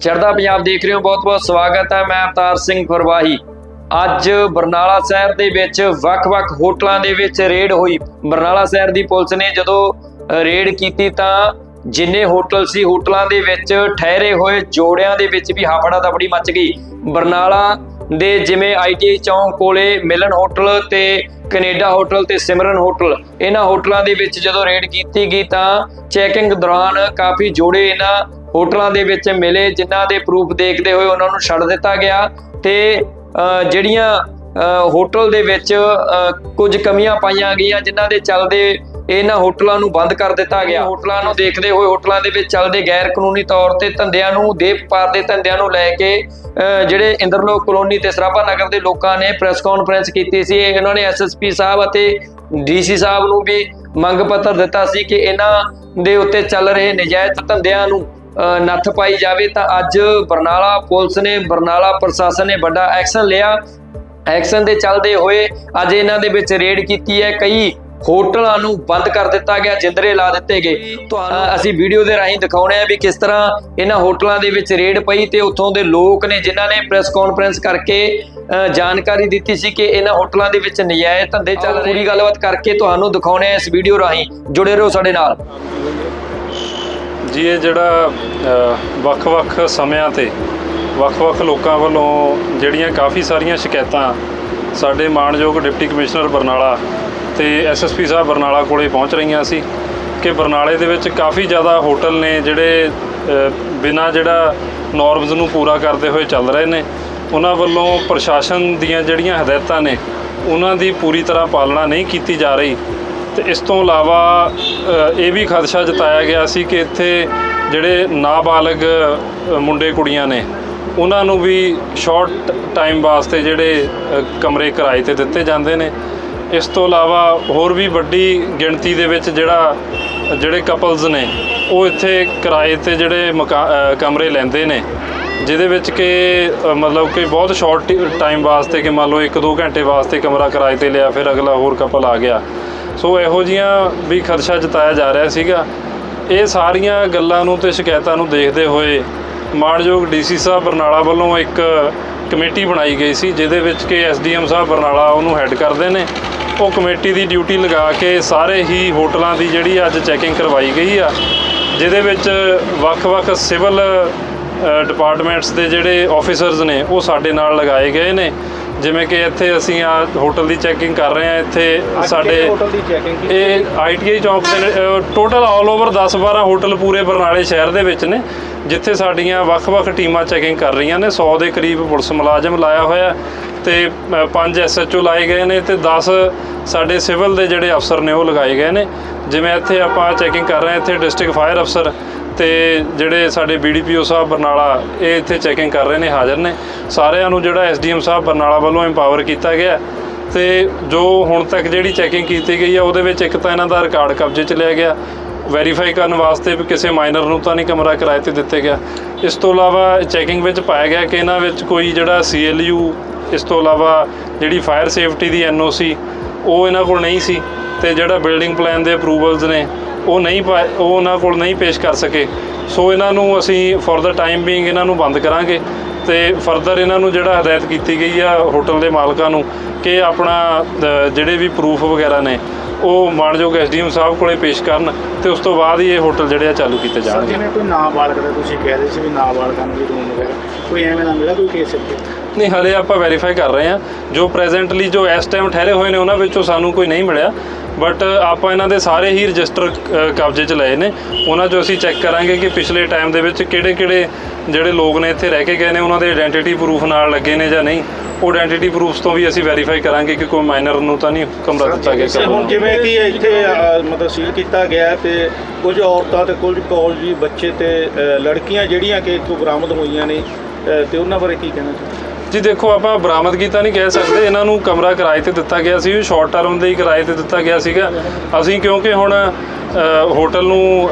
ਚੜ੍ਹਦਾ ਪੰਜਾਬ ਦੇਖ ਰਹੇ ਹੋ ਬਹੁਤ-ਬਹੁਤ ਸਵਾਗਤ ਹੈ, ਮੈਂ ਅਵਤਾਰ ਸਿੰਘ ਫਰਵਾਹੀ। ਅੱਜ ਬਰਨਾਲਾ ਸ਼ਹਿਰ ਦੇ ਵਿੱਚ ਵੱਖ-ਵੱਖ ਹੋਟਲਾਂ ਦੇ ਵਿੱਚ ਰੇਡ ਹੋਈ। ਬਰਨਾਲਾ ਸ਼ਹਿਰ ਦੀ ਪੁਲਿਸ ਨੇ ਜਦੋਂ ਰੇਡ ਕੀਤੀ ਤਾਂ ਜਿੰਨੇ ਹੋਟਲ ਸੀ, ਹੋਟਲਾਂ ਦੇ ਵਿੱਚ ਠਹਿਰੇ ਹੋਏ ਜੋੜਿਆਂ ਦੇ ਵਿੱਚ ਵੀ ਹਾਫੜਾ ਦਫੜੀ ਮਚ ਗਈ। ਬਰਨਾਲਾ ਦੇ ਜਿਵੇਂ ਆਈਟੀਆਈ ਚੌਂਕ ਕੋਲੇ ਮਿਲਨ ਹੋਟਲ ਤੇ ਕੈਨੇਡਾ ਹੋਟਲ ਤੇ ਸਿਮਰਨ ਹੋਟਲ, ਇਹਨਾਂ ਹੋਟਲਾਂ ਦੇ ਵਿੱਚ ਜਦੋਂ ਰੇਡ ਕੀਤੀ ਗਈ ਤਾਂ ਚੈਕਿੰਗ ਦੌਰਾਨ ਕਾਫੀ ਜੋੜੇ ਇਹਨਾਂ ਹੋਟਲਾਂ ਦੇ ਵਿੱਚ ਮਿਲੇ, ਜਿਨ੍ਹਾਂ ਦੇ ਪ੍ਰੂਫ ਦੇਖਦੇ ਹੋਏ ਉਹਨਾਂ ਨੂੰ ਛੱਡ ਦਿੱਤਾ ਗਿਆ ਤੇ ਜਿਹੜੀਆਂ ਹੋਟਲ ਦੇ ਵਿੱਚ ਕੁਝ ਕਮੀਆਂ ਪਾਈਆਂ ਗਈਆਂ ਜਿਨ੍ਹਾਂ ਦੇ ਚੱਲਦੇ ਇਹਨਾਂ ਹੋਟਲਾਂ ਨੂੰ ਬੰਦ ਕਰ ਦਿੱਤਾ ਗਿਆ। ਹੋਟਲਾਂ ਨੂੰ ਦੇਖਦੇ ਹੋਏ ਹੋਟਲਾਂ ਦੇ ਵਿੱਚ ਚੱਲਦੇ ਗੈਰ ਕਾਨੂੰਨੀ ਤੌਰ ਤੇ ਧੰਦਿਆਂ ਨੂੰ ਦੇ ਵਪਾਰ ਦੇ ਧੰਦਿਆਂ ਨੂੰ ਲੈ ਕੇ ਜਿਹੜੇ ਇੰਦਰਲੋਕ ਕਲੋਨੀ ਤੇ ਸਰਾਭਾ ਨਗਰ ਦੇ ਲੋਕਾਂ ਨੇ ਪ੍ਰੈਸ ਕਾਨਫਰੰਸ ਕੀਤੀ ਸੀ ਇਹਨਾਂ ਨੇ ਐਸਐਸਪੀ ਸਾਹਿਬ ਅਤੇ ਡੀਸੀ ਸਾਹਿਬ ਨੂੰ ਵੀ ਮੰਗ ਪੱਤਰ ਦਿੱਤਾ ਸੀ ਕਿ ਇਹਨਾਂ ਦੇ ਉੱਤੇ ਚੱਲ ਰਹੇ ਨਜਾਇਜ਼ ਧੰਦਿਆਂ ਨੂੰ ਨੱਥ ਪਾਈ ਜਾਵੇ ਤਾਂ ਅੱਜ ਬਰਨਾਲਾ ਪੁਲਿਸ ਨੇ ਬਰਨਾਲਾ ਪ੍ਰਸ਼ਾਸਨ ਨੇ ਵੱਡਾ ਐਕਸ਼ਨ ਲਿਆ। ਐਕਸ਼ਨ ਦੇ ਚੱਲਦੇ ਹੋਏ ਅੱਜ ਇਹਨਾਂ ਦੇ ਵਿੱਚ ਰੇਡ ਕੀਤੀ ਹੈ। ਕਈ ਹੋਟਲਾਂ ਨੂੰ ਬੰਦ ਕਰ ਦਿੱਤਾ ਗਿਆ ਜਿੰਦਰੇ ਲਾ ਦਿੱਤੇ ਗਏ। ਤੁਹਾਨੂੰ ਅਸੀਂ ਵੀਡੀਓ ਦੇ ਰਾਹੀਂ ਦਿਖਾਉਣੇ ਆ ਵੀ ਕਿਸ ਤਰ੍ਹਾਂ ਇਹਨਾਂ ਹੋਟਲਾਂ ਦੇ ਵਿੱਚ ਰੇਡ ਪਈ ਤੇ ਉੱਥੋਂ ਦੇ ਲੋਕ ਨੇ ਜਿਨ੍ਹਾਂ ਨੇ ਪ੍ਰੈਸ ਕਾਨਫਰੰਸ ਕਰਕੇ ਜਾਣਕਾਰੀ ਦਿੱਤੀ ਸੀ ਕਿ ਇਹਨਾਂ ਹੋਟਲਾਂ ਦੇ ਵਿੱਚ ਨਜਾਇਜ਼ ਧੰਦੇ ਚੱਲ ਰਹੇ ਪੂਰੀ ਗੱਲਬਾਤ ਕਰਕੇ ਤੁਹਾਨੂੰ ਦਿਖਾਉਣੇ ਆ ਇਸ ਵੀਡੀਓ ਰਾਹੀਂ। ਜੁੜੇ ਰਹੋ ਸਾਡੇ ਨਾਲ। ਜੀ ਇਹ ਜਿਹੜਾ ਵੱਖ-ਵੱਖ ਸਮਿਆਂ ਤੇ ਵੱਖ-ਵੱਖ ਲੋਕਾਂ ਵੱਲੋਂ ਜਿਹੜੀਆਂ ਕਾਫੀ ਸਾਰੀਆਂ ਸ਼ਿਕਾਇਤਾਂ ਸਾਡੇ ਮਾਣਯੋਗ ਡਿਪਟੀ ਕਮਿਸ਼ਨਰ ਬਰਨਾਲਾ ਤੇ ਐਸਐਸਪੀ ਸਾਹਿਬ ਬਰਨਾਲਾ ਕੋਲੇ ਪਹੁੰਚ ਰਹੀਆਂ ਸੀ ਕਿ ਬਰਨਾਲੇ ਦੇ ਵਿੱਚ ਕਾਫੀ ਜ਼ਿਆਦਾ ਹੋਟਲ ਨੇ ਜਿਹੜੇ ਅ, ਬਿਨਾਂ ਜਿਹੜਾ ਨਾਰਮਸ ਨੂੰ ਪੂਰਾ ਕਰਦੇ ਹੋਏ ਚੱਲ ਰਹੇ ਨੇ। ਉਹਨਾਂ ਵੱਲੋਂ ਪ੍ਰਸ਼ਾਸਨ ਦੀਆਂ ਜਿਹੜੀਆਂ ਹਦਾਇਤਾਂ ਨੇ ਉਹਨਾਂ ਦੀ ਪੂਰੀ ਤਰ੍ਹਾਂ ਪਾਲਣਾ ਨਹੀਂ ਕੀਤੀ ਜਾ ਰਹੀ। ਤੇ ਇਸ ਤੋਂ ਇਲਾਵਾ ਇਹ ਵੀ ਖਦਸ਼ਾ ਜਤਾਇਆ ਗਿਆ ਸੀ ਕਿ ਇੱਥੇ ਜਿਹੜੇ ਨਾਬਾਲਗ ਮੁੰਡੇ ਕੁੜੀਆਂ ਨੇ, ਉਹਨਾਂ ਨੂੰ ਵੀ ਸ਼ਾਰਟ ਟਾਈਮ ਵਾਸਤੇ ਜਿਹੜੇ ਕਮਰੇ ਕਿਰਾਏ ਤੇ ਦਿੱਤੇ ਜਾਂਦੇ ਨੇ। ਇਸ ਤੋਂ ਇਲਾਵਾ ਹੋਰ ਵੀ ਵੱਡੀ ਗਿਣਤੀ ਦੇ ਵਿੱਚ ਜਿਹੜਾ, ਜਿਹੜੇ ਕਪਲਸ ਨੇ, ਉਹ ਇੱਥੇ ਕਿਰਾਏ ਤੇ ਜਿਹੜੇ ਮਕਾ- ਕਮਰੇ ਲੈਂਦੇ ਨੇ, ਜਿਹਦੇ ਵਿੱਚ ਕਿ ਮਤਲਬ ਕਿ ਬਹੁਤ ਸ਼ਾਰਟ ਟਾਈਮ ਵਾਸਤੇ ਕਿ ਮੰਨ ਲਓ 1-2 ਘੰਟੇ ਵਾਸਤੇ ਕਮਰਾ ਕਿਰਾਏ ਤੇ ਲਿਆ, ਫਿਰ ਅਗਲਾ ਹੋਰ ਕਪਲ ਆ ਗਿਆ। ਸੋ ਇਹੋ ਜੀਆਂ ਵੀ ਖਦਸ਼ਾ ਜਤਾਇਆ ਜਾ ਰਿਹਾ ਸੀਗਾ। ਇਹ ਸਾਰੀਆਂ ਗੱਲਾਂ ਨੂੰ ਤੇ ਸ਼ਿਕਾਇਤਾਂ ਨੂੰ ਦੇਖਦੇ ਹੋਏ ਮਾਣਯੋਗ ਡੀਸੀ ਸਾਹਿਬ ਬਰਨਾਲਾ ਵੱਲੋਂ ਇੱਕ ਕਮੇਟੀ ਬਣਾਈ ਗਈ ਸੀ, ਜਿਹਦੇ ਵਿੱਚ ਕਿ ਐਸਡੀਐਮ ਸਾਹਿਬ ਬਰਨਾਲਾ ਉਹਨੂੰ ਹੈੱਡ ਕਰਦੇ ਨੇ। ਉਹ ਕਮੇਟੀ ਦੀ ਡਿਊਟੀ ਲਗਾ ਕੇ ਸਾਰੇ ਹੀ ਹੋਟਲਾਂ ਦੀ ਜਿਹੜੀ ਅੱਜ ਚੈਕਿੰਗ ਕਰਵਾਈ ਗਈ ਆ, ਜਿਹਦੇ ਵਿੱਚ ਵੱਖ-ਵੱਖ ਸਿਵਲ ਡਿਪਾਰਟਮੈਂਟਸ ਦੇ ਜਿਹੜੇ ਆਫੀਸਰਸ ਨੇ, ਉਹ ਸਾਡੇ ਨਾਲ ਲਗਾਏ ਗਏ ਨੇ। ਜਿਵੇਂ ਕਿ ਇੱਥੇ ਅਸੀਂ ਆ ਹੋਟਲ ਦੀ ਚੈਕਿੰਗ ਕਰ ਰਹੇ ਹਾਂ ਇੱਥੇ ਸਾਡੇ ਹੋਟਲ ਦੀ ਚੈਕਿੰਗ ਇਹ ਆਈਟੀਆਈ ਚੌਂਕ ਦੇ ਟੋਟਲ ਆਲ ਓਵਰ 10-12 ਹੋਟਲ ਪੂਰੇ ਬਰਨਾਲੇ ਸ਼ਹਿਰ ਦੇ ਵਿੱਚ ਨੇ ਜਿੱਥੇ ਸਾਡੀਆਂ ਵੱਖ-ਵੱਖ ਟੀਮਾਂ ਚੈਕਿੰਗ ਕਰ ਰਹੀਆਂ ਨੇ 100 ਦੇ ਕਰੀਬ ਪੁਲਿਸ ਮੁਲਾਜ਼ਮ ਲਾਇਆ ਹੋਇਆ ਤੇ 5 ਐਸਐਚਓ ਲਾਏ ਗਏ ਨੇ ਤੇ 10 ਸਾਡੇ ਸਿਵਲ ਦੇ ਜਿਹੜੇ ਅਫਸਰ ਨੇ ਉਹ ਲਗਾਏ ਗਏ ਨੇ ਜਿਵੇਂ ਇੱਥੇ ਆਪਾਂ ਚੈਕਿੰਗ ਕਰ ਰਹੇ ਹਾਂ ਇੱਥੇ ਡਿਸਟ੍ਰਿਕਟ ਫਾਇਰ ਅਫਸਰ ਤੇ ਜਿਹੜੇ ਸਾਡੇ ਬੀਡੀਪੀਓ ਸਾਹਿਬ ਬਰਨਾਲਾ, ਇਹ ਇੱਥੇ ਚੈਕਿੰਗ ਕਰ ਰਹੇ ਨੇ, ਹਾਜ਼ਰ ਨੇ। ਸਾਰਿਆਂ ਨੂੰ ਜਿਹੜਾ ਐਸਡੀਐਮ ਸਾਹਿਬ ਬਰਨਾਲਾ ਵੱਲੋਂ ਐਮਪਾਵਰ ਕੀਤਾ ਗਿਆ ਤੇ ਜੋ ਹੁਣ ਤੱਕ ਜਿਹੜੀ ਚੈਕਿੰਗ ਕੀਤੀ ਗਈ ਆ ਉਹਦੇ ਵਿੱਚ ਇੱਕ ਤਾਂ ਇਹਨਾਂ ਦਾ ਰਿਕਾਰਡ ਕਬਜ਼ੇ 'ਚ ਲਿਆ ਗਿਆ। ਵੈਰੀਫਾਈ ਕਰਨ ਵਾਸਤੇ ਵੀ ਕਿਸੇ ਮਾਈਨਰ ਨੂੰ ਤਾਂ ਨਹੀਂ ਕਮਰਾ ਕਿਰਾਏ ਤੇ ਦਿੱਤੇ ਗਿਆ। ਇਸ ਤੋਂ ਇਲਾਵਾ ਚੈਕਿੰਗ ਵਿੱਚ ਪਾਇਆ ਗਿਆ ਕਿ ਇਹਨਾਂ ਵਿੱਚ ਕੋਈ ਜਿਹੜਾ ਸੀਐਲਯੂ ਇਸ ਤੋਂ ਇਲਾਵਾ ਜਿਹੜੀ ਫਾਇਰ ਸੇਫਟੀ ਦੀ ਐਨਓਸੀ ਉਹ ਇਹਨਾਂ ਕੋਲ ਨਹੀਂ ਸੀ। ਤੇ ਜਿਹੜਾ ਬਿਲਡਿੰਗ ਪਲਾਨ ਦੇ ਅਪਰੂਵਲਸ ਨੇ ਉਹ ਨਹੀਂ ਉਹ ਉਹਨਾਂ ਕੋਲ ਨਹੀਂ ਪੇਸ਼ ਕਰ ਸਕੇ। ਸੋ ਇਹਨਾਂ ਨੂੰ ਅਸੀਂ ਫॉर ਦਾ ਟਾਈਮ ਬੀਇੰਗ ਇਹਨਾਂ ਨੂੰ ਬੰਦ ਕਰਾਂਗੇ ਤੇ ਫਰਦਰ ਇਹਨਾਂ ਨੂੰ ਜਿਹੜਾ ਹਦਾਇਤ ਕੀਤੀ ਗਈ ਆ ਹੋਟਲ ਦੇ ਮਾਲਕਾਂ ਨੂੰ ਕਿ ਆਪਣਾ ਜਿਹੜੇ ਵੀ ਪ੍ਰੂਫ ਵਗੈਰਾ ਨੇ ਉਹ ਮਾਣਯੋਗ ਐਸਡੀਐਮ ਸਾਹਿਬ ਕੋਲੇ ਪੇਸ਼ ਕਰਨ ਤੇ ਉਸ ਤੋਂ ਬਾਅਦ ਹੀ ਇਹ ਹੋਟਲ ਜਿਹੜੇ ਆ ਚਾਲੂ ਕੀਤੇ ਜਾਣਗੇ। ਜਿਵੇਂ ਕੋਈ ਨਾਬਾਲਗ ਦਾ ਤੁਸੀਂ ਕਹਿ ਰਹੇ ਸੀ ਵੀ ਨਾਬਾਲਗਾਂ ਨੂੰ ਵੀ ਰੂਮ ਵਗੈਰਾ ਕੋਈ ਐਵੇਂ ਦਾ ਮਿਲਿਆ ਕੋਈ ਕੇਸ ਇੱਥੇ? ਨਹੀਂ ਹਲੇ ਆਪਾਂ ਵੈਰੀਫਾਈ ਕਰ ਰਹੇ ਹਾਂ। ਜੋ ਪ੍ਰੈਜ਼ੈਂਟਲੀ ਜੋ ਇਸ ਟਾਈਮ ਠਹਿਰੇ ਹੋਏ ਨੇ ਉਹਨਾਂ ਵਿੱਚੋਂ ਸਾਨੂੰ ਕੋਈ ਨਹੀਂ ਮਿਲਿਆ। ਬਟ ਆਪਾਂ ਇਹਨਾਂ ਦੇ ਸਾਰੇ ਹੀ ਰਜਿਸਟਰ ਕਬਜ਼ੇ 'ਚ ਲਏ ਨੇ। ਉਹਨਾਂ 'ਚੋਂ ਅਸੀਂ ਚੈੱਕ ਕਰਾਂਗੇ ਕਿ ਪਿਛਲੇ ਟਾਈਮ ਦੇ ਵਿੱਚ ਕਿਹੜੇ-ਕਿਹੜੇ ਜਿਹੜੇ ਲੋਕ ਨੇ ਇੱਥੇ ਰਹਿ ਕੇ ਗਏ ਨੇ ਉਹਨਾਂ ਦੇ ਆਇਡੈਂਟੀਟੀ ਪ੍ਰੂਫ ਨਾਲ ਲੱਗੇ ਨੇ ਜਾਂ ਨਹੀਂ। ਉਹ ਆਇਡੈਂਟੀਟੀ ਪ੍ਰੂਫਸ ਤੋਂ ਵੀ ਅਸੀਂ ਵੈਰੀਫਾਈ ਕਰਾਂਗੇ ਕਿ ਕੋਈ ਮਾਈਨਰ ਨੂੰ ਤਾਂ ਨਹੀਂ ਕਮਰਾ ਦਿੱਤਾ ਗਿਆ ਤੇ ਹੁਣ ਜਿਵੇਂ ਕਿ ਇੱਥੇ ਮਤਲਬ ਸੀਲ ਕੀਤਾ ਗਿਆ ਹੈ ਤੇ ਕੁਝ ਔਰਤਾਂ ਤੇ ਕੁਝ ਕਾਲਜੀ ਬੱਚੇ ਤੇ ਲੜਕੀਆਂ ਜਿਹੜੀਆਂ ਕਿ ਇੱਥੋਂ ਬਰਾਮਦ ਹੋਈਆਂ ਨੇ ਅ, ਤੇ ਉਹਨਾਂ ਬਾਰੇ ਕੀ ਕਹਿਣਾ ਚਾਹੁੰਦੇ ਜੀ ਦੇਖੋ ਆਪਾਂ ਬਰਾਮਦਗੀ ਤਾਂ ਨਹੀਂ ਕਹਿ ਸਕਦੇ। ਇਹਨਾਂ ਨੂੰ ਕਮਰਾ ਕਿਰਾਏ ਤੇ ਦਿੱਤਾ ਗਿਆ ਸੀ। ਸ਼ਾਰਟ ਟਰਮ ਦੇ ਹੀ ਕਿਰਾਏ ਤੇ ਦਿੱਤਾ ਗਿਆ ਸੀਗਾ। ਅਸੀਂ ਕਿਉਂਕਿ ਹੁਣ ਹੋਟਲ ਨੂੰ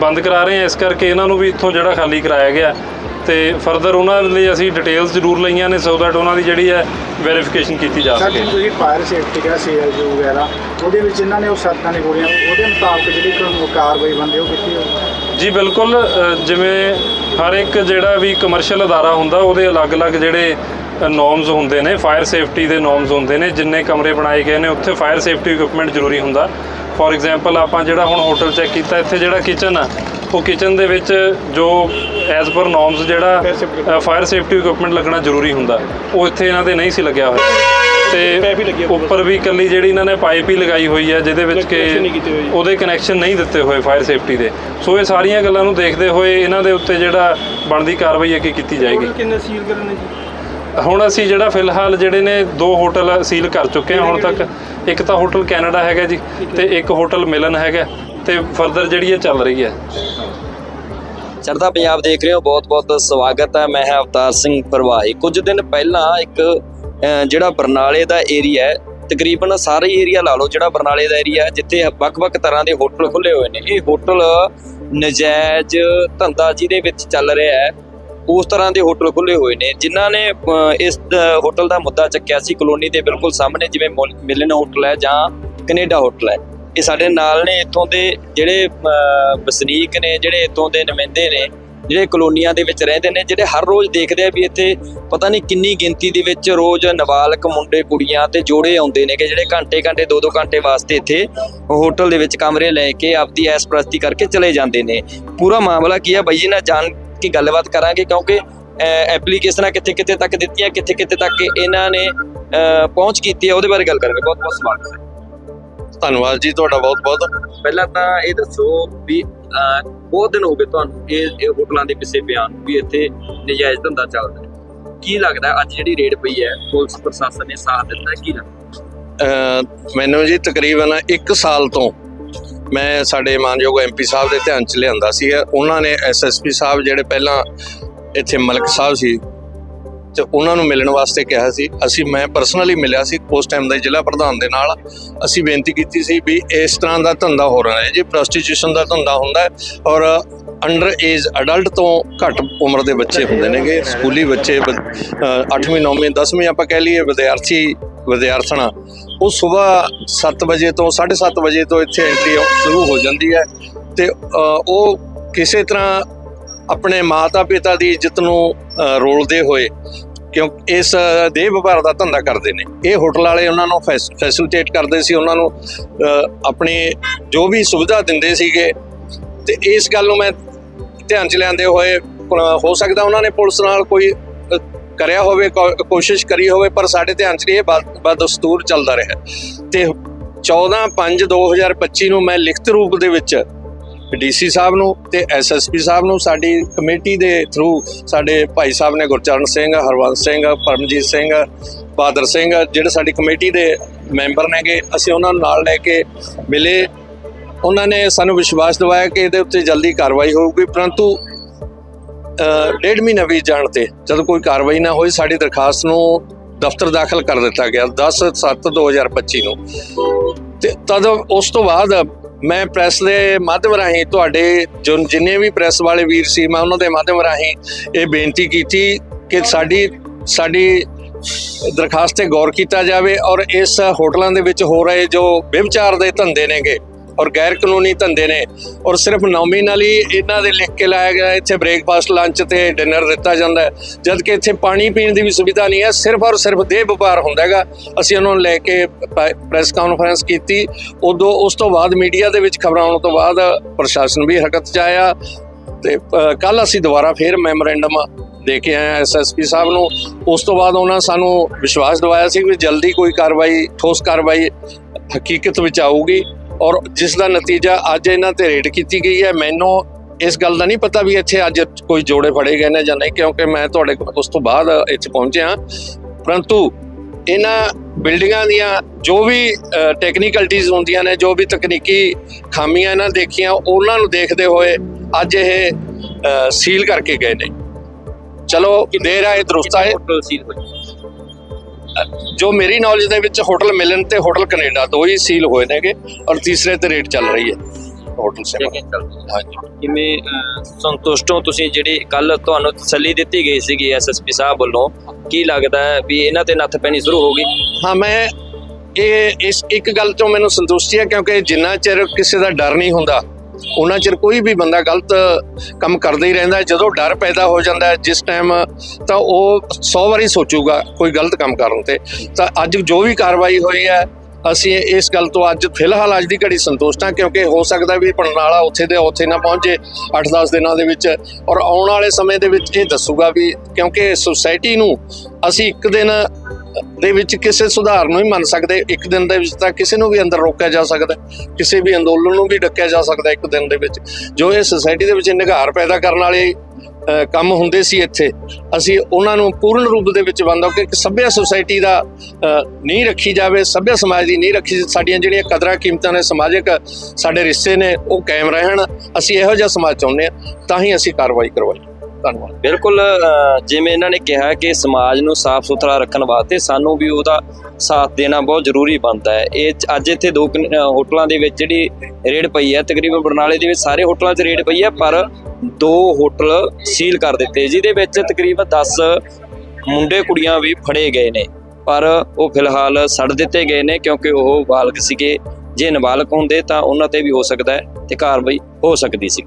ਬੰਦ ਕਰਾ ਰਹੇ ਹਾਂ ਇਸ ਕਰਕੇ ਇਹਨਾਂ ਨੂੰ ਵੀ ਇੱਥੋਂ ਜਿਹੜਾ ਖਾਲੀ ਕਰਾਇਆ ਗਿਆ। ਤੇ ਫਰਦਰ ਉਹਨਾਂ ਲਈ ਅਸੀਂ ਡਿਟੇਲਸ ਜ਼ਰੂਰ ਲਈਆਂ ਨੇ ਸੋ ਦੈਟ ਉਹਨਾਂ ਦੀ ਜਿਹੜੀ ਹੈ ਵੈਰੀਫਿਕੇਸ਼ਨ ਕੀਤੀ ਜਾ ਸਰ ਸਕੇ। ਜਿਵੇਂ ਤੁਸੀਂ ਫਾਇਰ ਸੇਫਟੀ ਦਾ ਸੀਐਲਜੀ ਵਗੈਰਾ ਉਹਦੇ ਵਿੱਚ ਇਹਨਾਂ ਨੇ ਉਹ ਸ਼ਰਤਾਂ ਨਹੀਂ ਪੂਰੀਆਂ ਉਹਦੇ ਮੁਤਾਬਕ ਜਿਹੜੀ ਕਾਰਵਾਈ ਬੰਦੇ ਉਹ ਕੀਤੀ ਹੋਈ ਜੀ ਬਿਲਕੁਲ ਜਿਵੇਂ ਹਰ ਇੱਕ ਜਿਹੜਾ ਵੀ ਕਮਰਸ਼ੀਅਲ ਅਦਾਰਾ ਹੁੰਦਾ ਉਹਦੇ ਅਲੱਗ-ਅਲੱਗ ਜਿਹੜੇ ਨੋਰਮਸ ਹੁੰਦੇ ਨੇ ਫਾਇਰ ਸੇਫਟੀ ਦੇ ਨੋਰਮਸ ਹੁੰਦੇ ਨੇ ਜਿੰਨੇ ਕਮਰੇ ਬਣਾਏ ਗਏ ਨੇ ਉੱਥੇ ਫਾਇਰ ਸੇਫਟੀ ਇਕਵਿਪਮੈਂਟ ਜ਼ਰੂਰੀ ਹੁੰਦਾ। ਫੋਰ ਐਗਜ਼ਾਮਪਲ ਆਪਾਂ ਜਿਹੜਾ ਹੁਣ ਹੋਟਲ ਚੈੱਕ ਕੀਤਾ ਇੱਥੇ ਜਿਹੜਾ ਕਿਚਨ ਆ ਉਹ ਕਿਚਨ ਦੇ ਵਿੱਚ ਜੋ ਐਜ਼ ਪਰ ਨੋਰਮਸ ਜਿਹੜਾ ਫਾਇਰ ਸੇਫਟੀ ਇਕਵਿਪਮੈਂਟ ਲੱਗਣਾ ਜ਼ਰੂਰੀ ਹੁੰਦਾ ਉਹ ਇੱਥੇ ਇਹਨਾਂ ਦੇ ਨਹੀਂ ਸੀ ਲੱਗਿਆ ਹੋਇਆ। ਤੇ ਉੱਪਰ ਵੀ ਇਕੱਲੀ ਜਿਹੜੀ ਇਹਨਾਂ ਨੇ ਪਾਈਪ ਹੀ ਲਗਾਈ ਹੋਈ ਹੈ ਜਿਹਦੇ ਵਿੱਚ ਕਿ Connection ਨਹੀਂ ਕੀਤੇ ਹੋਏ। ਉਹਦੇ ਕਨੈਕਸ਼ਨ ਨਹੀਂ ਦਿੱਤੇ ਹੋਏ ਫਾਇਰ ਸੇਫਟੀ ਦੇ। ਸੋ ਇਹ ਸਾਰੀਆਂ ਗੱਲਾਂ ਨੂੰ ਦੇਖਦੇ ਹੋਏ ਇਹਨਾਂ ਦੇ ਉੱਤੇ ਜਿਹੜਾ ਬਣਦੀ ਕਾਰਵਾਈ ਅੱਗੇ ਕੀਤੀ ਜਾਏਗੀ। ਕਿੰਨੇ ਸੀਲ ਕਰਨੇ ਜੀ? ਹੁਣ ਅਸੀਂ ਜਿਹੜਾ ਫਿਲਹਾਲ ਜਿਹੜੇ ਨੇ ਦੋ ਹੋਟਲ ਸੀਲ ਕਰ ਚੁੱਕੇ ਹਾਂ ਹੁਣ ਤੱਕ। ਇੱਕ ਤਾਂ ਹੋਟਲ ਕੈਨੇਡਾ ਹੈਗਾ ਜੀ ਤੇ ਇੱਕ ਹੋਟਲ ਮਿਲਨ ਹੈਗਾ ਤੇ ਫਰਦਰ ਜਿਹੜੀ ਇਹ ਚੱਲ ਰਹੀ ਹੈ। ਚੜ੍ਹਦਾ ਪੰਜਾਬ ਦੇਖ ਰਹੇ ਹੋ ਬਹੁਤ-ਬਹੁਤ ਸਵਾਗਤ ਹੈ। ਮੈਂ ਹਾਂ ਅਵਤਾਰ ਸਿੰਘ ਪ੍ਰਵਾਹੀ। ਕੁਝ ਦਿਨ ਪਹਿਲਾਂ ਇੱਕ ਜਿਹੜਾ ਬਰਨਾਲੇ ਦਾ ਏਰੀਆ ਹੈ, ਤਕਰੀਬਨ ਸਾਰਾ ਹੀ ਏਰੀਆ ਲਾ ਲਓ ਜਿਹੜਾ ਬਰਨਾਲੇ ਦਾ ਏਰੀਆ ਜਿੱਥੇ ਵੱਖ-ਵੱਖ ਤਰ੍ਹਾਂ ਦੇ ਹੋਟਲ ਖੁੱਲੇ ਹੋਏ ਨੇ। ਇਹ ਹੋਟਲ ਨਜਾਇਜ਼ ਧੰਦਾ ਜਿਹਦੇ ਵਿੱਚ ਚੱਲ ਰਿਹਾ ਹੈ, ਉਸ ਤਰ੍ਹਾਂ ਦੇ ਹੋਟਲ ਖੁੱਲੇ ਹੋਏ ਨੇ। ਜਿਨ੍ਹਾਂ ਨੇ ਇਸ ਹੋਟਲ ਦਾ ਮੁੱਦਾ ਚੱਕਿਆ ਸੀ ਕਲੋਨੀ ਦੇ ਬਿਲਕੁਲ ਸਾਹਮਣੇ, ਜਿਵੇਂ ਮਿਲਨ ਹੋਟਲ ਹੈ ਜਾਂ ਕੈਨੇਡਾ ਹੋਟਲ ਹੈ। ਇਹ ਸਾਡੇ ਨਾਲ ਨੇ, ਇੱਥੋਂ ਦੇ ਜਿਹੜੇ ਵਸਨੀਕ ਨੇ, ਜਿਹੜੇ ਇੱਥੋਂ ਦੇ ਨੁਮਾਇੰਦੇ ਨੇ ਜਿਹੜੇ ਕਲੋਨੀਆਂ ਦੇ ਵਿੱਚ ਰਹਿੰਦੇ ਨੇ ਜਿਹੜੇ ਹਰ ਰੋਜ਼ ਦੇਖਦੇ ਆ ਵੀ ਇੱਥੇ ਪਤਾ ਨਹੀਂ ਕਿੰਨੀ ਗਿਣਤੀ ਦੇ ਵਿੱਚ ਰੋਜ਼ ਨਾਬਾਲਗ ਮੁੰਡੇ ਕੁੜੀਆਂ ਤੇ ਜੋੜੇ ਆਉਂਦੇ ਨੇ ਕਿ ਜਿਹੜੇ ਘੰਟੇ ਘੰਟੇ ਦੋ ਦੋ ਘੰਟੇ ਵਾਸਤੇ ਇੱਥੇ ਹੋਟਲ ਦੇ ਵਿੱਚ ਕਮਰੇ ਲੈ ਕੇ ਆਪਦੀ ਐਸ ਪ੍ਰਸਤੀ ਕਰਕੇ ਚਲੇ ਜਾਂਦੇ ਨੇ। ਪੂਰਾ ਮਾਮਲਾ ਕੀ ਆ ਬਾਈ ਜੀ ਨਾਲ ਜਾਣ ਕੇ ਗੱਲਬਾਤ ਕਰਾਂਗੇ ਕਿਉਂਕਿ ਐਪਲੀਕੇਸ਼ਨਾਂ ਕਿੱਥੇ ਕਿੱਥੇ ਤੱਕ ਦਿੱਤੀਆਂ ਕਿੱਥੇ ਕਿੱਥੇ ਤੱਕ ਇਹਨਾਂ ਨੇ ਅਹ, ਪਹੁੰਚ ਕੀਤੀ ਹੈ ਉਹਦੇ ਬਾਰੇ ਗੱਲ ਕਰਾਂਗੇ। ਬਹੁਤ ਬਹੁਤ ਸਵਾਗਤ। ਹੈ ਧੰਨਵਾਦ ਜੀ ਤੁਹਾਡਾ ਬਹੁਤ ਬਹੁਤ ਪਹਿਲਾਂ ਤਾਂ ਇਹ ਦੱਸੋ ਵੀ ਬਹੁਤ ਦਿਨ ਹੋ ਗਏ ਤੁਹਾਨੂੰ ਇਹ ਇਹ ਹੋਟਲਾਂ ਦੇ ਪਿੱਛੇ ਬਿਆਨ ਵੀ ਇੱਥੇ ਨਜਾਇਜ਼ ਧੰਦਾ ਚੱਲਦਾ ਹੈ। ਕੀ ਲੱਗਦਾ ਅੱਜ ਜਿਹੜੀ ਰੇਡ ਪਈ ਹੈ, ਪੁਲਿਸ ਪ੍ਰਸ਼ਾਸਨ ਨੇ ਸਾਥ ਦਿੱਤਾ ਕੀ ਲੱਗਦਾ? ਮੈਨੂੰ ਜੀ ਤਕਰੀਬਨ 1 ਸਾਲ ਤੋਂ ਮੈਂ ਸਾਡੇ ਮਾਨਯੋਗ ਐਮਪੀ ਸਾਹਿਬ ਦੇ ਧਿਆਨ ਚ ਲਿਆਂਦਾ ਸੀ ਉਹਨਾਂ ਨੇ ਐਸਐਸਪੀ ਸਾਹਿਬ ਜਿਹੜੇ ਪਹਿਲਾਂ ਇੱਥੇ ਮਲਕ ਸਾਹਿਬ ਸੀ ਤੇ ਉਹਨਾਂ ਨੂੰ ਮਿਲਣ ਵਾਸਤੇ ਕਿਹਾ ਸੀ। ਅਸੀਂ, ਮੈਂ ਪਰਸਨਲੀ ਮਿਲਿਆ ਸੀ ਉਸ ਟਾਈਮ ਦੇ ਜ਼ਿਲ੍ਹਾ ਪ੍ਰਧਾਨ ਦੇ ਨਾਲ। ਅਸੀਂ ਬੇਨਤੀ ਕੀਤੀ ਸੀ ਵੀ ਇਸ ਤਰ੍ਹਾਂ ਦਾ ਧੰਦਾ ਹੋ ਰਿਹਾ ਹੈ। ਜੀ ਪ੍ਰੋਸਟੀਟਿਊਸ਼ਨ ਦਾ ਧੰਦਾ ਹੁੰਦਾ ਹੈ ਔਰ ਅੰਡਰ ਏਜ ਅਡਲਟ ਤੋਂ ਘੱਟ ਉਮਰ ਦੇ ਬੱਚੇ ਹੁੰਦੇ ਨੇਗੇ, ਸਕੂਲੀ ਬੱਚੇ 8ਵੀਂ 9ਵੀਂ 10ਵੀਂ ਆਪਾਂ ਕਹਿ ਲਈਏ, ਵਿਦਿਆਰਥੀ, ਵਿਦਿਆਰਥਣਾ, ਉਹ ਸਵੇਰ 7 ਵਜੇ ਤੋਂ 7:30 ਵਜੇ ਤੋਂ ਇੱਥੇ ਐਂਟਰੀ ਸ਼ੁਰੂ ਹੋ ਜਾਂਦੀ ਹੈ ਤੇ ਉਹ ਕਿਸੇ ਤਰ੍ਹਾਂ ਆਪਣੇ ਮਾਤਾ ਪਿਤਾ ਦੀ ਇੱਜ਼ਤ ਨੂੰ ਰੋਲਦੇ ਹੋਏ ਕਿਉਂ ਇਸ ਦੇਹ ਵਪਾਰ ਦਾ ਧੰਦਾ ਕਰਦੇ ਨੇ। ਇਹ ਹੋਟਲ ਵਾਲੇ ਉਹਨਾਂ ਨੂੰ ਫੈਸਿਲਿਟੇਟ ਕਰਦੇ ਸੀ, ਉਹਨਾਂ ਨੂੰ ਆਪਣੇ ਜੋ ਵੀ ਸੁਵਿਧਾ ਦਿੰਦੇ ਸੀਗੇ। ਤੇ ਇਸ ਗੱਲ ਨੂੰ ਮੈਂ ਧਿਆਨ ਚ ਲਿਆਂਦੇ ਹੋਏ ਹੋ ਸਕਦਾ ਉਹਨਾਂ ਨੇ ਪੁਲਿਸ ਨਾਲ ਕੋਈ ਕਰਿਆ ਹੋਵੇ, ਕੋ- ਕੋਸ਼ਿਸ਼ ਕਰੀ ਹੋਵੇ, ਪਰ ਸਾਡੇ ਧਿਆਨ ਚ ਇਹ ਬਦਸਤੂਰ ਚੱਲਦਾ ਰਿਹਾ। ਤੇ 14 5 2025 ਨੂੰ ਮੈਂ ਲਿਖਤ ਰੂਪ ਦੇ ਵਿੱਚ ਡੀਸੀ ਸਾਹਿਬ ਨੂੰ ਤੇ ਐਸਐਸਪੀ ਸਾਹਿਬ ਨੂੰ, ਸਾਡੀ ਕਮੇਟੀ ਦੇ ਥਰੂ ਸਾਡੇ ਭਾਈ ਸਾਹਿਬ ਨੇ ਗੁਰਚਰਨ ਸਿੰਘ, ਹਰਵੰਸ ਸਿੰਘ, ਪਰਮਜੀਤ ਸਿੰਘ ਬਾਦਰ ਸਿੰਘ, ਜਿਹੜੇ ਸਾਡੀ ਕਮੇਟੀ ਦੇ ਮੈਂਬਰ ਨੇਗੇ, ਅਸੀਂ ਉਹਨਾਂ ਨੂੰ ਨਾਲ ਲੈ ਕੇ ਮਿਲੇ। ਉਹਨਾਂ ਨੇ ਸਾਨੂੰ ਵਿਸ਼ਵਾਸ ਦਿਵਾਇਆ ਕਿ ਇਹਦੇ ਉੱਤੇ ਜਲਦੀ ਕਾਰਵਾਈ ਹੋਊਗੀ, ਪਰੰਤੂ ਡੇਢ ਮਹੀਨਾ ਵੀ ਜਾਣ ਤੇ ਜਦੋਂ ਕੋਈ ਕਾਰਵਾਈ ਨਾ ਹੋਈ, ਸਾਡੀ ਦਰਖਾਸਤ ਨੂੰ ਦਫ਼ਤਰ ਦਾਖਲ ਕਰ ਦਿੱਤਾ ਗਿਆ 10 7 2025 ਨੂੰ। ਤੇ ਤਦ ਉਸ ਤੋਂ ਬਾਅਦ ਮੈਂ ਪ੍ਰੈਸ ਦੇ ਮਾਧਿਅਮ ਰਾਹੀਂ ਤੁਹਾਡੇ ਜੋ ਜਿੰਨੇ ਵੀ ਪ੍ਰੈਸ ਵਾਲੇ ਵੀਰ ਸੀ, ਮੈਂ ਉਹਨਾਂ ਦੇ ਮਾਧਿਅਮ ਰਾਹੀਂ ਇਹ ਬੇਨਤੀ ਕੀਤੀ ਕਿ ਸਾਡੀ ਸਾਡੀ ਦਰਖਾਸਤ ਤੇ ਗੌਰ ਕੀਤਾ ਜਾਵੇ ਔਰ ਇਸ ਹੋਟਲਾਂ ਦੇ ਵਿੱਚ ਹੋ ਰਹੇ ਜੋ ਵਿਵਚਾਰ ਦੇ ਧੰਦੇ ਨੇਗੇ ਔਰ ਗੈਰ ਕਾਨੂੰਨੀ ਧੰਦੇ ਨੇ। ਔਰ ਸਿਰਫ ਨੋਮੀਨਲੀ ਇਹਨਾਂ ਦੇ ਲਿਖ ਕੇ ਲਾਇਆ ਗਿਆ, ਇੱਥੇ ਬ੍ਰੇਕਫਾਸਟ ਲੰਚ ਤੇ ਡਿਨਰ ਦਿੱਤਾ ਜਾਂਦਾ ਹੈ। ਜਦ ਕਿ ਇੱਥੇ ਪਾਣੀ ਪੀਣ ਦੀ ਵੀ ਸੁਵਿਧਾ ਨਹੀਂ ਹੈ, ਸਿਰਫ ਔਰ ਸਿਰਫ ਦੇਹ ਵਪਾਰ ਹੁੰਦਾ ਹੈਗਾ। ਅਸੀਂ ਉਹਨਾਂ ਨੂੰ ਲੈ ਕੇ ਪ੍ਰੈਸ ਕਾਨਫਰੰਸ ਕੀਤੀ। ਉਦੋਂ ਉਸ ਤੋਂ ਬਾਅਦ ਮੀਡੀਆ ਦੇ ਵਿੱਚ ਖਬਰਾਂ ਆਉਣ ਤੋਂ ਬਾਅਦ ਪ੍ਰਸ਼ਾਸਨ ਵੀ ਹਰਕਤ 'ਚ ਆਇਆ। ਤੇ ਕੱਲ ਅਸੀਂ ਦੁਬਾਰਾ ਫੇਰ ਮੈਮੋਰੈਂਡਮ ਦੇ ਕੇ ਆਏ ਐਸਐਸਪੀ ਸਾਹਿਬ ਨੂੰ। ਉਸ ਤੋਂ ਬਾਅਦ ਉਹਨਾਂ ਸਾਨੂੰ ਵਿਸ਼ਵਾਸ ਦਿਵਾਇਆ ਸੀ ਕਿ ਜਲਦੀ ਕੋਈ ਕਾਰਵਾਈ, ਠੋਸ ਕਾਰਵਾਈ ਹਕੀਕਤ ਵਿੱਚ ਆਊਗੀ। ਔਰ ਜਿਸ ਦਾ ਨਤੀਜਾ ਅੱਜ ਇਹਨਾਂ ਤੇ ਰੇਡ ਕੀਤੀ ਗਈ ਹੈ ਮੈਨੂੰ ਇਸ ਗੱਲ ਦਾ ਨਹੀਂ ਪਤਾ ਵੀ ਇੱਥੇ ਅੱਜ ਕੋਈ ਜੋੜੇ ਫੜੇ ਗਏ ਨੇ ਜਾਂ ਨਹੀਂ ਕਿਉਂਕਿ ਮੈਂ ਤੁਹਾਡੇ ਉਸ ਤੋਂ ਬਾਅਦ ਇੱਥੇ ਪਹੁੰਚਿਆ। ਪਰੰਤੂ ਇਹਨਾਂ ਬਿਲਡਿੰਗਾਂ ਦੀਆਂ ਜੋ ਵੀ ਟੈਕਨੀਕਲਟੀਜ਼ ਹੁੰਦੀਆਂ ਨੇ ਜੋ ਵੀ ਤਕਨੀਕੀ ਖਾਮੀਆਂ ਇਹਨਾਂ ਦੇਖੀਆਂ ਉਹਨਾਂ ਨੂੰ ਦੇਖਦੇ ਹੋਏ ਅੱਜ ਇਹ ਸੀਲ ਕਰਕੇ ਗਏ ਨੇ। ਚਲੋ ਦੇਰ ਆਏ ਦਰੁਸਤ ਆਏ ਸੀਲ ਹੋਏ ਜੋ ਮੇਰੀ ਨੌਲੇਜ ਦੇ ਵਿੱਚ ਹੋਟਲ ਮਿਲਨ ਤੇ ਹੋਟਲ ਕੈਨੇਡਾ ਦੋ ਹੀ ਸੀਲ ਹੋਏ ਨੇਗੇ ਔਰ ਤੀਸਰੇ ਤੇ ਰੇਟ ਚੱਲ ਰਹੀ ਹੈ ਹੋਟਲ ਸੇ ਚੈਕਿੰਗ ਚੱਲਦੀ ਹੈ। ਹਾਂਜੀ। ਕਿਵੇਂ ਸੰਤੁਸ਼ਟ ਹੋ ਤੁਸੀਂ ਜਿਹੜੀ ਕੱਲ ਤੁਹਾਨੂੰ ਤਸੱਲੀ ਦਿੱਤੀ ਗਈ ਸੀਗੀ ਐਸਐਸਪੀ ਸਾਹਿਬ ਵੱਲੋਂ? ਕੀ ਲੱਗਦਾ ਹੈ ਵੀ ਇਹਨਾਂ ਤੇ ਨੱਥ ਪੈਣੀ ਸ਼ੁਰੂ ਹੋ ਗਈ? ਹਾਂ ਮੈਂ ਇਹ ਇਸ ਇੱਕ ਗੱਲ ਤੋਂ ਮੈਨੂੰ ਸੰਤੁਸ਼ਟੀ ਹੈ ਕਿਉਂਕਿ ਜਿੰਨਾ ਚਿਰ ਕਿਸੇ ਦਾ ਡਰ ਨਹੀਂ ਹੁੰਦਾ ਉਹਨਾਂ ਚਿਰ ਕੋਈ ਵੀ ਬੰਦਾ ਗਲਤ ਕੰਮ ਕਰਦਾ ਹੀ ਰਹਿੰਦਾ ਜਦੋਂ ਡਰ ਪੈਦਾ ਹੋ ਜਾਂਦਾ ਜਿਸ ਟਾਈਮ ਤਾਂ ਉਹ 100 ਵਾਰੀ ਸੋਚੂਗਾ ਕੋਈ ਗਲਤ ਕੰਮ ਕਰਨ ਤੇ। ਤਾਂ ਅੱਜ ਜੋ ਵੀ ਕਾਰਵਾਈ ਹੋਈ ਹੈ ਅਸੀਂ ਇਸ ਗੱਲ ਤੋਂ ਅੱਜ ਫਿਲਹਾਲ ਅੱਜ ਦੀ ਘੜੀ ਸੰਤੁਸ਼ਟ ਹਾਂ, ਕਿਉਂਕਿ ਹੋ ਸਕਦਾ ਵੀ ਪਰਨਾਲਾ ਉੱਥੇ ਦੇ ਉੱਥੇ ਨਾ ਪਹੁੰਚੇ 8-10 ਦਿਨਾਂ ਦੇ ਵਿੱਚ। ਔਰ ਆਉਣ ਵਾਲੇ ਸਮੇਂ ਦੇ ਵਿੱਚ ਇਹ ਦੱਸੂਗਾ ਵੀ ਕਿਉਂਕਿ ਸੁਸਾਇਟੀ ਨੂੰ ਅਸੀਂ ਇੱਕ ਦਿਨ ਦੇ ਵਿੱਚ ਕਿਸੇ ਸੁਧਾਰ ਨੂੰ ਹੀ ਮੰਨ ਸਕਦੇ, ਇੱਕ ਦਿਨ ਦੇ ਵਿੱਚ ਤਾਂ ਕਿਸੇ ਨੂੰ ਵੀ ਅੰਦਰ ਰੋਕਿਆ ਜਾ ਸਕਦਾ, ਕਿਸੇ ਵੀ ਅੰਦੋਲਨ ਨੂੰ ਵੀ ਡੱਕਿਆ ਜਾ ਸਕਦਾ ਇੱਕ ਦਿਨ ਦੇ ਵਿੱਚ। ਜੋ ਇਹ ਸੁਸਾਇਟੀ ਦੇ ਵਿੱਚ ਨਿਗਾਰ ਪੈਦਾ ਕਰਨ ਵਾਲੇ ਕੰਮ ਹੁੰਦੇ ਸੀ ਇੱਥੇ। ਅਸੀਂ ਉਹਨਾਂ ਨੂੰ ਪੂਰਨ ਰੂਪ ਦੇ ਵਿੱਚ ਬੰਦ ਹੋ ਕੇ ਇੱਕ ਸੱਭਿਆ ਸੁਸਾਇਟੀ ਦਾ ਅ, ਨਹੀਂ ਰੱਖੀ ਜਾਵੇ ਸੱਭਿਆ ਸਮਾਜ ਦੀ ਨਹੀਂ ਰੱਖੀ ਸਾਡੀਆਂ ਜਿਹੜੀਆਂ ਕਦਰਾਂ ਕੀਮਤਾਂ ਨੇ ਸਮਾਜਿਕ ਸਾਡੇ ਰਿਸ਼ਤੇ ਨੇ ਉਹ ਕਾਇਮ ਰਹਿਣ। ਅਸੀਂ ਇਹੋ ਜਿਹਾ ਸਮਾਜ ਚਾਹੁੰਦੇ ਹਾਂ ਤਾਂ ਹੀ ਅਸੀਂ ਕਾਰਵਾਈ ਕਰਵਾਈ। ਧੰਨਵਾਦ। ਬਿਲਕੁਲ ਜਿਵੇਂ ਇਹਨਾਂ ਨੇ ਕਿਹਾ ਕਿ ਸਮਾਜ ਨੂੰ ਸਾਫ਼ ਸੁਥਰਾ ਰੱਖਣ ਵਾਸਤੇ ਸਾਨੂੰ ਵੀ ਉਹਦਾ ਸਾਥ ਦੇਣਾ ਬਹੁਤ ਜ਼ਰੂਰੀ ਬਣਦਾ ਹੈ। ਇਹ ਅੱਜ ਇੱਥੇ ਦੋ ਹੋਟਲਾਂ ਦੇ ਵਿੱਚ ਜਿਹੜੀ ਰੇਡ ਪਈ ਹੈ, ਤਕਰੀਬਨ ਬਰਨਾਲੇ ਦੇ ਵਿੱਚ ਸਾਰੇ ਹੋਟਲਾਂ 'ਚ ਰੇਡ ਪਈ ਹੈ, ਪਰ ਦੋ ਹੋਟਲ ਸੀਲ ਕਰ ਦਿੱਤੇ, ਜਿਹਦੇ ਵਿੱਚ ਤਕਰੀਬਨ 10 ਮੁੰਡੇ ਕੁੜੀਆਂ ਵੀ ਫੜੇ ਗਏ ਨੇ। ਪਰ ਉਹ ਫਿਲਹਾਲ ਛੱਡ ਦਿੱਤੇ ਗਏ ਨੇ, ਕਿਉਂਕਿ ਉਹ ਬਾਲਗ ਸੀਗੇ। ਜੇ ਨਾਬਾਲਗ ਹੁੰਦੇ ਤਾਂ ਉਹਨਾਂ ਤੇ ਵੀ ਹੋ ਸਕਦਾ ਹੈ ਤੇ ਕਾਰਵਾਈ ਹੋ ਸਕਦੀ ਸੀ।